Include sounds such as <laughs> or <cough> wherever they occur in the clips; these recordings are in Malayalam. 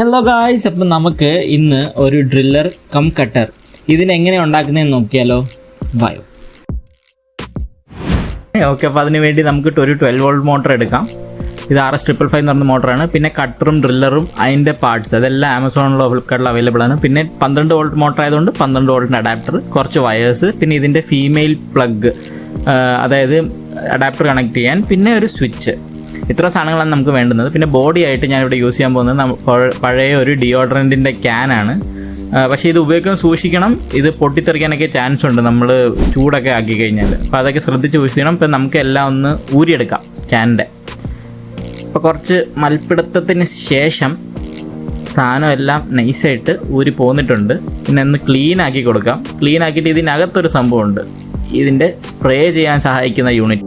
ഹലോ ഗായ്സ് അപ്പം നമുക്ക് ഇന്ന് ഒരു ഡ്രില്ലർ കം കട്ടർ ഇതിനെങ്ങനെ ഉണ്ടാക്കുന്നതെന്ന് നോക്കിയാലോ? വായോ ഓക്കെ അപ്പോൾ അതിന് വേണ്ടി നമുക്ക് ഒരു ട്വൽവ് വോൾട്ട് മോട്ടർ എടുക്കാം. ഇത് ആർ എസ് ട്രിപ്പിൾ ഫൈവ് എന്ന് പറഞ്ഞ മോട്ടറാണ് പിന്നെ കട്ടറും ഡ്രില്ലറും അതിന്റെ പാർട്സ് അതെല്ലാം ആമസോണിലോ ഫ്ലിപ്കാർട്ടിലോ അവൈലബിൾ ആണ്. പിന്നെ പന്ത്രണ്ട് വോൾട്ട് മോട്ടർ ആയതുകൊണ്ട് പന്ത്രണ്ട് വോൾട്ടിന്റെ അഡാപ്റ്റർ കുറച്ച് വയേഴ്സ് പിന്നെ ഇതിന്റെ ഫീമെയിൽ പ്ലഗ് അതായത് അഡാപ്റ്റർ കണക്ട് ചെയ്യാൻ. പിന്നെ ഒരു സ്വിച്ച് ഇത്ര സാധനങ്ങളാണ് നമുക്ക് വേണ്ടുന്നത്. പിന്നെ ബോഡി ആയിട്ട് ഞാനിവിടെ യൂസ് ചെയ്യാൻ പോകുന്നത് പഴയ ഒരു ഡിയോഡ്രന്റിന്റെ ക്യാനാണ് പക്ഷേ ഇത് ഉപയോഗിക്കാൻ സൂക്ഷിക്കണം. ഇത് പൊട്ടിത്തെറിക്കാനൊക്കെ ചാൻസ് ഉണ്ട്. നമ്മൾ ചൂടൊക്കെ ആക്കി കഴിഞ്ഞാൽ അപ്പോൾ അതൊക്കെ ശ്രദ്ധിച്ച് യൂസ് ചെയ്യണം ഇപ്പം നമുക്ക് എല്ലാം ഒന്ന് ഊരിയെടുക്കാം ക്യാനിന്റെ അപ്പോൾ കുറച്ച് മൽപ്പിടുത്തത്തിന് ശേഷം സാധനം എല്ലാം നൈസായിട്ട് ഊരി പോന്നിട്ടുണ്ട്. പിന്നെ ഒന്ന് ക്ലീൻ ആക്കി കൊടുക്കാം. ക്ലീൻ ആക്കിയിട്ട് ഇതിനകത്തൊരു സംഭവമുണ്ട്. ഇതിന്റെ സ്പ്രേ ചെയ്യാൻ സഹായിക്കുന്ന യൂണിറ്റ്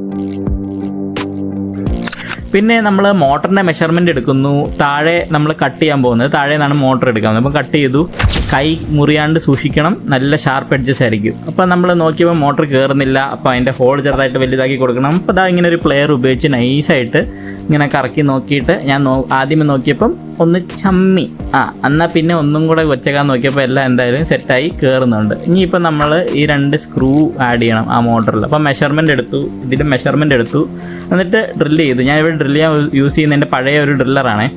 പിന്നെ നമ്മൾ മോട്ടറിന്റെ മെഷർമെന്റ് എടുക്കുന്നു. താഴെ നമ്മൾ കട്ട് ചെയ്യാൻ പോകുന്നത്. താഴെ നിന്നാണ് മോട്ടർ എടുക്കുന്നത്. അപ്പോൾ കട്ട് ചെയ്തു. കൈ മുറിയാണ്ട് സൂക്ഷിക്കണം. നല്ല ഷാർപ്പ് എഡ്ജസ് ആയിരിക്കും. അപ്പോൾ നമ്മൾ നോക്കിയപ്പോൾ മോട്ടർ കയറുന്നില്ല അപ്പോൾ അതിന്റെ ഹോൾ ചെറുതായിട്ട് വലുതാക്കി കൊടുക്കണം. അപ്പോൾ അതാ ഇങ്ങനെ ഒരു പ്ലെയർ ഉപയോഗിച്ച് നൈസായിട്ട് ഇങ്ങനെ കറക്കി നോക്കിയിട്ട് ഞാൻ ആദ്യമേ നോക്കിയപ്പം ഒന്ന് ചമ്മി. ആ എന്നാൽ പിന്നെ ഒന്നും കൂടെ വെച്ചേക്കാൻ നോക്കിയപ്പോൾ എല്ലാം എന്തായാലും സെറ്റായി കയറുന്നുണ്ട് ഇനിയിപ്പോൾ നമ്മൾ ഈ രണ്ട് സ്ക്രൂ ആഡ് ചെയ്യണം ആ മോട്ടറിൽ അപ്പോൾ മെഷർമെന്റ് എടുത്തു ഇതിന്റെ മെഷർമെന്റ് എടുത്തു. എന്നിട്ട് ഡ്രില്ല് ചെയ്തു. ഞാൻ ഇവിടെ ഡ്രില്ല് ചെയ്യാൻ യൂസ് ചെയ്യുന്ന എന്റെ പഴയ ഒരു ഡ്രില്ലറാണേ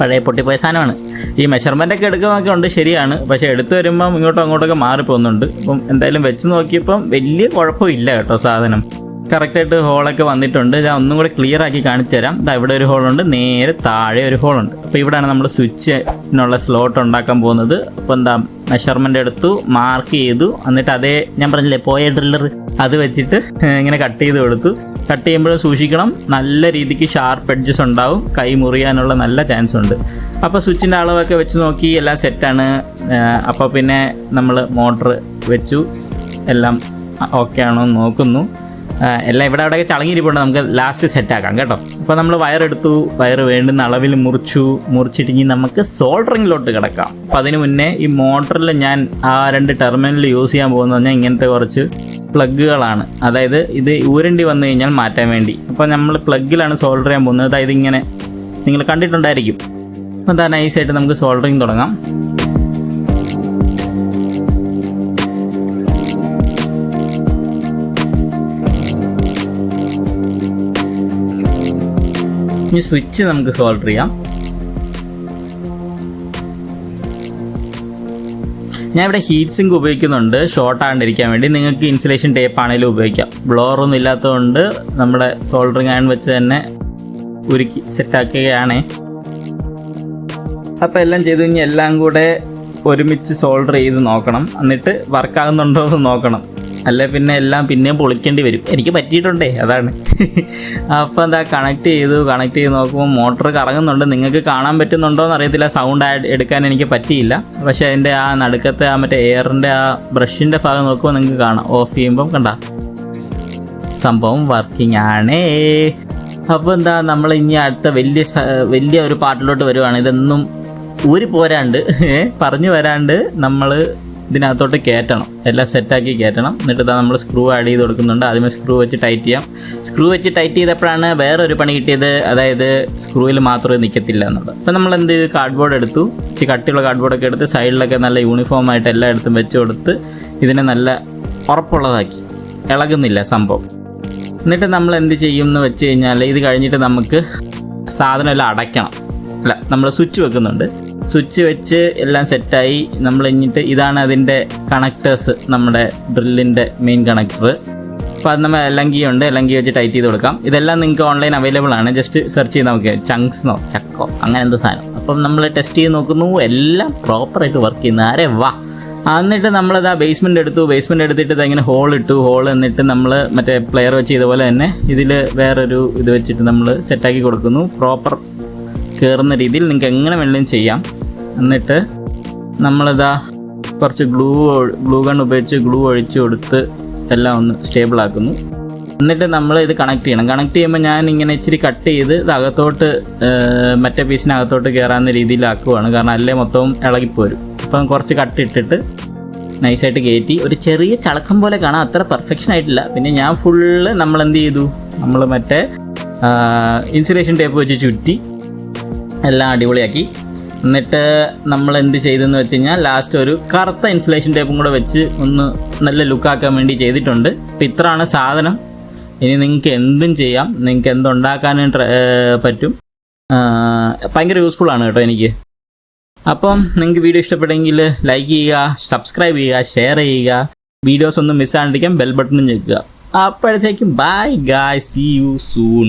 പഴയ പൊട്ടിപ്പോയ സാധനമാണ്. ഈ മെഷർമെന്റ് ഒക്കെ എടുക്കുന്നതൊക്കെ ഉണ്ട് ശരിയാണ്. പക്ഷേ എടുത്തു വരുമ്പം ഇങ്ങോട്ടും അങ്ങോട്ടൊക്കെ മാറിപ്പോകുന്നുണ്ട്. അപ്പം എന്തായാലും വെച്ച് നോക്കിയപ്പം വലിയ കുഴപ്പമില്ല കേട്ടോ സാധനം. കറക്റ്റായിട്ട് ഹോളൊക്കെ വന്നിട്ടുണ്ട്. ഞാൻ ഒന്നും കൂടി ക്ലിയർ ആക്കി കാണിച്ചു തരാം. ഇതാ ഇവിടെ ഒരു ഹോളുണ്ട് നേരെ താഴെ ഒരു ഹോളുണ്ട് അപ്പോൾ ഇവിടെയാണ് നമ്മൾ സ്വിച്ചിനുള്ള സ്ലോട്ട് ഉണ്ടാക്കാൻ പോകുന്നത്. അപ്പോൾ എന്താ മെഷർമെന്റ് എടുത്തു മാർക്ക് ചെയ്തു. എന്നിട്ട് അതേ ഞാൻ പറഞ്ഞില്ലേ പോയ ഡ്രില്ലർ അത് വെച്ചിട്ട് ഇങ്ങനെ കട്ട് ചെയ്ത് കൊടുത്തു. കട്ട് ചെയ്യുമ്പോഴും സൂക്ഷിക്കണം. നല്ല രീതിക്ക് ഷാർപ്പ് എഡ്ജസ് ഉണ്ടാവും. കൈ മുറിയാനുള്ള നല്ല ചാൻസ് ഉണ്ട്. അപ്പോൾ സ്വിച്ചിന്റെ അളവൊക്കെ വെച്ച് നോക്കി എല്ലാം സെറ്റാണ് അപ്പോൾ പിന്നെ നമ്മൾ മോട്ടർ വെച്ചു. എല്ലാം ഓക്കെ ആണോ നോക്കുന്നു. എല്ലാം ഇവിടെ അവിടെ ചളങ്ങിയിരിപ്പുണ്ട്. നമുക്ക് ലാസ്റ്റ് സെറ്റ് ആക്കാം കേട്ടോ. അപ്പോൾ നമ്മൾ വയറെടുത്തു. വയർ വേണ്ടുന്ന അളവിൽ മുറിച്ചു. മുറിച്ചിട്ടിങ്ങി നമുക്ക് സോൾഡറിങ്ങിലോട്ട് കിടക്കാം. അപ്പം അതിന് മുന്നേ ഈ മോട്ടറിൽ ഞാൻ ആ രണ്ട് ടെർമിനൽ യൂസ് ചെയ്യാൻ പോകുന്നത് പറഞ്ഞാൽ ഇങ്ങനത്തെ കുറച്ച് പ്ലഗുകളാണ് അതായത് ഇത് ഊരണ്ടി വന്നു കഴിഞ്ഞാൽ മാറ്റാൻ വേണ്ടി. അപ്പോൾ നമ്മൾ പ്ലഗിലാണ് സോൾഡർ ചെയ്യാൻ പോകുന്നത്. അതായത് ഇങ്ങനെ നിങ്ങൾ കണ്ടിട്ടുണ്ടായിരിക്കും. അപ്പോൾ എന്താ നൈസായിട്ട് നമുക്ക് സോൾഡറിങ് തുടങ്ങാം. ഇനി സ്വിച്ച് നമുക്ക് സോൾഡർ ചെയ്യാം. ഞാൻ ഇവിടെ ഹീറ്റ് സിങ്ക് ഉപയോഗിക്കുന്നുണ്ട്. ഷോർട്ട് ആണ്ടിരിക്കാൻ വേണ്ടി. നിങ്ങൾക്ക് ഇൻസുലേഷൻ ടേപ്പ് ആണെങ്കിലും ഉപയോഗിക്കാം. ബ്ലോർ ഒന്നും ഇല്ലാത്തതുകൊണ്ട് നമ്മുടെ സോൾഡറിങ് അയൺ വെച്ച് തന്നെ ഉരുക്കി സെറ്റാക്കുകയാണ് അപ്പോൾ എല്ലാം ചെയ്തു. കഴിഞ്ഞാൽ എല്ലാം കൂടെ ഒരുമിച്ച് സോൾഡർ ചെയ്ത് നോക്കണം. എന്നിട്ട് വർക്കാകുന്നുണ്ടോ എന്ന് നോക്കണം. അല്ലെ പിന്നെ എല്ലാം പിന്നെയും പൊളിക്കേണ്ടി വരും. എനിക്ക് പറ്റിയിട്ടുണ്ടേ അതാണ്. <laughs> അപ്പോൾ എന്താ കണക്ട് ചെയ്തു കണക്ട് ചെയ്ത് നോക്കുമ്പോൾ മോട്ടർ കറങ്ങുന്നുണ്ട്. നിങ്ങൾക്ക് കാണാൻ പറ്റുന്നുണ്ടോ എന്ന് അറിയത്തില്ല സൗണ്ട് എടുക്കാൻ എനിക്ക് പറ്റിയില്ല. പക്ഷേ അതിന്റെ ആ നടുക്കത്തെ ആ മറ്റേ എയറിന്റെ ആ ബ്രഷിന്റെ ഭാഗം നോക്കുമ്പോൾ നിങ്ങൾക്ക് കാണാം. ഓഫ് ചെയ്യുമ്പം കണ്ട സംഭവം വർക്കിംഗ് ആണേ. അപ്പോൾ എന്താ നമ്മൾ ഇനി അടുത്ത വലിയ വലിയ ഒരു പാട്ടിലോട്ട് വരുവാണ്. ഇതൊന്നും ഊരി പോരാണ്ട് പറഞ്ഞു വരാണ്ട് നമ്മൾ ഇതിനകത്തോട്ട് കയറ്റണം. എല്ലാം സെറ്റാക്കി കയറ്റണം. എന്നിട്ട് ഇതാ നമ്മൾ സ്ക്രൂ ആഡ് ചെയ്ത് കൊടുക്കുന്നുണ്ട്. ആദ്യമേ സ്ക്രൂ വെച്ച് ടൈറ്റ് ചെയ്യാം. സ്ക്രൂ വെച്ച് ടൈറ്റ് ചെയ്തപ്പോഴാണ് വേറെ ഒരു പണി കിട്ടിയത്. അതായത് സ്ക്രൂവിൽ മാത്രമേ നിൽക്കത്തില്ല എന്നുള്ളത്. അപ്പോൾ നമ്മൾ എന്ത് ചെയ്തു? കാർഡ്ബോർഡ് എടുത്തു. ഇച്ചിരി കട്ടിയുള്ള കാർഡ്ബോർഡൊക്കെ എടുത്ത് സൈഡിലൊക്കെ നല്ല യൂണിഫോം ആയിട്ട് എല്ലായിടത്തും വെച്ച് കൊടുത്ത് ഇതിനെ നല്ല ഉറപ്പുള്ളതാക്കി. ഇളകുന്നില്ല സംഭവം. എന്നിട്ട് നമ്മൾ എന്ത് ചെയ്യും എന്ന് വെച്ച് കഴിഞ്ഞാൽ ഇത് കഴിഞ്ഞിട്ട് നമുക്ക് സാധനം എല്ലാം അടയ്ക്കണം. അല്ല നമ്മൾ സ്വിച്ച് വെക്കുന്നുണ്ട്. സ്വിച്ച് വെച്ച് എല്ലാം സെറ്റായി. നമ്മൾ കഴിഞ്ഞിട്ട് ഇതാണ് അതിന്റെ കണക്ടേഴ്സ് നമ്മുടെ ഡ്രില്ലിന്റെ മെയിൻ കണക്ടർ അപ്പോൾ അത് നമ്മൾ എലങ്കി ഉണ്ട്. എലങ്കി വെച്ച് ടൈറ്റ് ചെയ്ത് കൊടുക്കാം. ഇതെല്ലാം നിങ്ങൾക്ക് ഓൺലൈൻ അവൈലബിൾ ആണ്. ജസ്റ്റ് സെർച്ച് ചെയ്ത് നമുക്ക് ചങ്ക്സ്നോ ചക്കോ അങ്ങനെ എന്തോ സാധനം. അപ്പം നമ്മൾ ടെസ്റ്റ് ചെയ്ത് നോക്കുന്നു. എല്ലാം പ്രോപ്പറായിട്ട് വർക്ക് ചെയ്യുന്ന. ആരെ വാ. എന്നിട്ട് നമ്മളത് ആ ബേസ്മെന്റ് എടുത്തു. ബേസ്മെന്റ് എടുത്തിട്ട് ഇതങ്ങനെ ഹോൾ ഇട്ടു. ഹോൾ എന്നിട്ട് നമ്മൾ മറ്റേ പ്ലെയർ വെച്ച് ഇതുപോലെ തന്നെ ഇതിൽ വേറൊരു ഇത് വെച്ചിട്ട് നമ്മൾ സെറ്റാക്കി കൊടുക്കുന്നു. പ്രോപ്പർ കയറുന്ന രീതിയിൽ നിങ്ങൾക്ക് എങ്ങനെ വേണമെങ്കിലും ചെയ്യാം. എന്നിട്ട് നമ്മളിതാ കുറച്ച് ഗ്ലൂ ഗ്ലൂ ഗൺ ഉപയോഗിച്ച് ഗ്ലൂ ഒഴിച്ച് കൊടുത്ത് എല്ലാം ഒന്ന് സ്റ്റേബിൾ ആക്കുന്നു. എന്നിട്ട് നമ്മൾ ഇത് കണക്ട് ചെയ്യണം. കണക്ട് ചെയ്യുമ്പോൾ ഞാൻ ഇങ്ങനെ ഇച്ചിരി കട്ട് ചെയ്ത് ഇത് അകത്തോട്ട് മറ്റേ പീസിനകത്തോട്ട് കയറാവുന്ന രീതിയിലാക്കുവാണ്. കാരണം അല്ലേ മൊത്തവും ഇളകിപ്പോരും. അപ്പം കുറച്ച് കട്ട് ഇട്ടിട്ട് നൈസായിട്ട് കയറ്റി ഒരു ചെറിയ ചളക്കം പോലെ കാണാം. അത്ര പെർഫെക്ഷൻ ആയിട്ടില്ല. പിന്നെ ഞാൻ ഫുള്ള് നമ്മൾ എന്ത് ചെയ്തു? നമ്മൾ മറ്റേ ഇൻസുലേഷൻ ടേപ്പ് വെച്ച് ചുറ്റി എല്ലാം അടിപൊളിയാക്കി. എന്നിട്ട് നമ്മൾ എന്ത് ചെയ്തെന്ന് വെച്ച് കഴിഞ്ഞാൽ ലാസ്റ്റ് ഒരു കറുത്ത ഇൻസുലേഷൻ ടേപ്പും കൂടെ വെച്ച് ഒന്ന് നല്ല ലുക്കാക്കാൻ വേണ്ടി ചെയ്തിട്ടുണ്ട്. അപ്പം ഇത്രയാണ് സാധനം. ഇനി നിങ്ങൾക്ക് എന്തും ചെയ്യാം. നിങ്ങൾക്ക് എന്തുണ്ടാക്കാനും പറ്റും. ഭയങ്കര യൂസ്ഫുൾ ആണ് കേട്ടോ എനിക്ക്. അപ്പം നിങ്ങൾക്ക് വീഡിയോ ഇഷ്ടപ്പെട്ടെങ്കിൽ ലൈക്ക് ചെയ്യുക സബ്സ്ക്രൈബ് ചെയ്യുക ഷെയർ ചെയ്യുക. വീഡിയോസ് ഒന്നും മിസ്സാണ്ടിരിക്കാൻ ബെൽ ബട്ടണും ഞെക്കുക. അപ്പോഴത്തേക്കും ബൈ ഗായ് സി യു സൂൺ